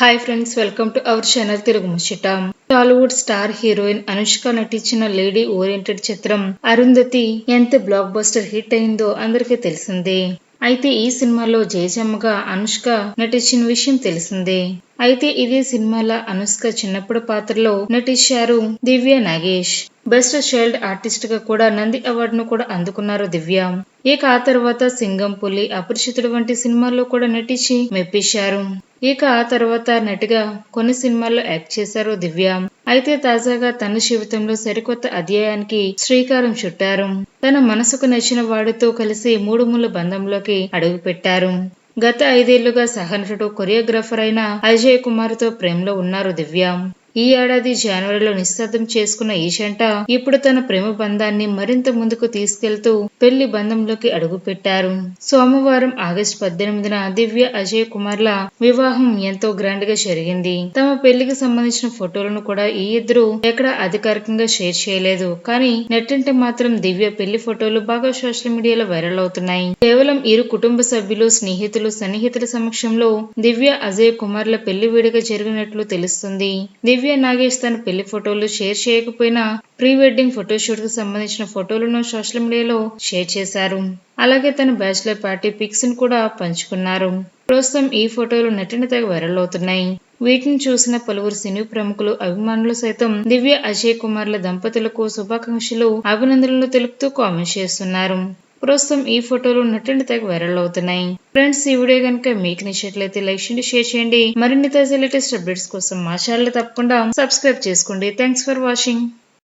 Hi friends welcome to our channel Telugu ముచ్చట Tollywood star heroine Anushka నటించిన lady oriented చిత్రం అరుంధతి ఎంత బ్లాక్ బస్టర్ హిట్ అయిందో అందరికీ తెలిసిందే. అయితే ఈ సినిమాలో జయజమ్మగా అనుష్క నటించిన విషయం తెలిసిందే. అయితే ఇదే సినిమాలో అనుష్క చిన్నప్పుడు పాత్రలో నటించారు దివ్య నాగేష్. బెస్ట్ చైల్డ్ ఆర్టిస్ట్గా కూడా నంది అవార్డును కూడా అందుకున్నారు దివ్య. ఇక ఆ తర్వాత సింగం పులి అపరిచితుడు వంటి సినిమాల్లో కూడా నటించి మెప్పించారు. ఇక ఆ తర్వాత నటిగా కొన్ని సినిమాల్లో యాక్ట్ చేశారు దివ్య. అయితే తాజాగా తన జీవితంలో సరికొత్త అధ్యాయానికి శ్రీకారం చుట్టారు. తన మనసుకు నచ్చిన వాడితో కలిసి మూడు ముళ్ళ బంధంలోకి అడుగుపెట్టారు. గత ఐదేళ్ళుగా సహనటుడు కొరియోగ్రాఫర్ అయిన అజయ్ కుమార్తో ప్రేమలో ఉన్నారు దివ్య. ఈ ఏడాది జనవరిలో నిశ్శబ్దం చేసుకున్న ఈ జంట ఇప్పుడు తన ప్రేమ బంధాన్ని మరింత ముందుకు తీసుకెళ్తూ పెళ్ళి బంధంలోకి అడుగుపెట్టారు. సోమవారం ఆగస్టు పద్దెనిమిదిన దివ్య అజయ్ కుమార్ల వివాహం ఎంతో గ్రాండ్గా జరిగింది. తమ పెళ్ళికి సంబంధించిన ఫోటోలను కూడా ఈ ఇద్దరు ఎక్కడ అధికారికంగా షేర్ చేయలేదు. కానీ నెట్టింట మాత్రం దివ్య పెళ్ళి ఫోటోలు బాగా సోషల్ మీడియాలో వైరల్ అవుతున్నాయి. కేవలం ఇరు కుటుంబ సభ్యులు స్నేహితులు సన్నిహితుల సమక్షంలో దివ్య అజయ్ కుమార్ల పెళ్ళి వేడుక జరిగినట్లు తెలుస్తుంది. దివ్య నాగేష్ తన పెళ్ళి ఫోటోలు షేర్ చేయకపోయినా ప్రీ వెడ్డింగ్ ఫోటోషూట్కు సంబంధించిన ఫోటోలను సోషల్ మీడియాలో షేర్ చేశారు. అలాగే తన బ్యాచిలర్ పార్టీ పిక్స్ను కూడా పంచుకున్నారు. ప్రస్తుతం ఈ ఫోటోలు నటిన తెగ వైరల్ అవుతున్నాయి. వీటిని చూసిన పలువురు సినీ ప్రముఖులు అభిమానులు సైతం దివ్య అజయ్ కుమార్ల దంపతులకు శుభాకాంక్షలు అభినందనలు తెలుపుతూ కామెంట్ చేస్తున్నారు. ప్రస్తుతం ఈ ఫోటోలు నటిండి తెగ వైరల్ అవుతున్నాయి. ఫ్రెండ్స్ ఈ వీడియో కనుక మీకు నచ్చినట్లయితే లైక్ చేయండి షేర్ చేయండి. మరిన్ని తాజా లేటెస్ట్ అప్డేట్స్ కోసం మా ఛానల్ తప్పకుండా సబ్స్క్రైబ్ చేసుకోండి. Thanks for watching